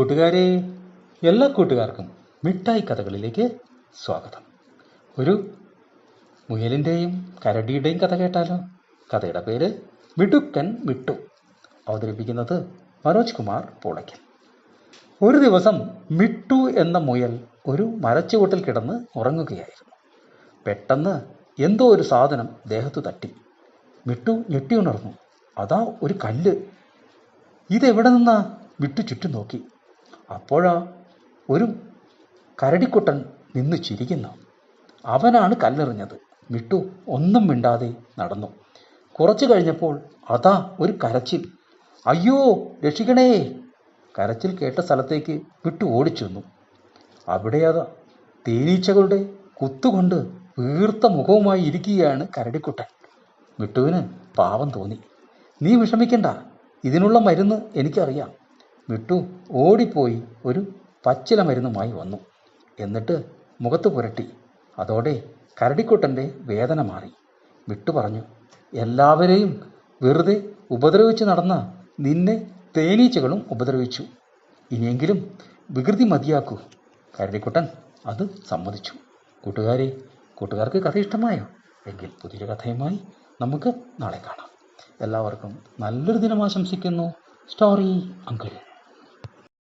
കൂട്ടുകാരെ എല്ലാ കൂട്ടുകാർക്കും മിഠായി കഥകളിലേക്ക് സ്വാഗതം. ഒരു മുയലിന്റെയും കരടിയുടെയും കഥ കേട്ടാലോ? കഥയുടെ പേര് മിടുക്കൻ മിട്ടു. അവതരിപ്പിക്കുന്നത് മനോജ് കുമാർ പൂളയ്ക്കൽ. ഒരു ദിവസം മിട്ടു എന്ന മുയൽ ഒരു മരച്ചുവട്ടിൽ കിടന്ന് ഉറങ്ങുകയായിരുന്നു. പെട്ടെന്ന് എന്തോ ഒരു സാധനം ദേഹത്ത് തട്ടി. മിട്ടു ഞെട്ടിയുണർന്നു. അതാ ഒരു കല്ല്. ഇതെവിടെ നിന്നാ? വിട്ടു ചുറ്റും നോക്കി. അപ്പോഴാ ഒരു കരടിക്കുട്ടൻ നിന്ന് ചിരിക്കുന്നു. അവനാണ് കല്ലെറിഞ്ഞത്. മിട്ടു ഒന്നും മിണ്ടാതെ നടന്നു. കുറച്ചു കഴിഞ്ഞപ്പോൾ അതാ ഒരു കരച്ചിൽ. അയ്യോ രക്ഷിക്കണേ. കരച്ചിൽ കേട്ട സ്ഥലത്തേക്ക് വിട്ടു ഓടിച്ചെന്നു. അവിടെ അതാ തേനീച്ചകളുടെ കുത്തുകൊണ്ട് വീർത്ത മുഖവുമായി ഇരിക്കുകയാണ് കരടിക്കുട്ടൻ. മിട്ടുവിന് പാവം തോന്നി. നീ വിഷമിക്കണ്ട. ഇതിനുള്ള മരുന്ന് എനിക്കറിയാം. മിട്ടു ഓടിപ്പോയി ഒരു പച്ചില മരുന്നുമായി വന്നു. എന്നിട്ട് മുഖത്ത് പുരട്ടി. അതോടെ കരടിക്കുട്ടന്റെ വേദന മാറി. വിട്ടു പറഞ്ഞു എല്ലാവരെയും വെറുതെ ഉപദ്രവിച്ച് നടന്ന നിന്നെ തേനീച്ചകളും ഉപദ്രവിച്ചു. ഇനിയെങ്കിലും വികൃതി മതിയാക്കൂ. കരടിക്കുട്ടൻ അത് സമ്മതിച്ചു. കൂട്ടുകാരെ കൂട്ടുകാർക്ക് കഥ ഇഷ്ടമായോ? എങ്കിൽ പുതിയൊരു കഥയുമായി നമുക്ക് നാളെ കാണാം. എല്ലാവർക്കും നല്ലൊരു ദിനം ആശംസിക്കുന്നു. Story uncle.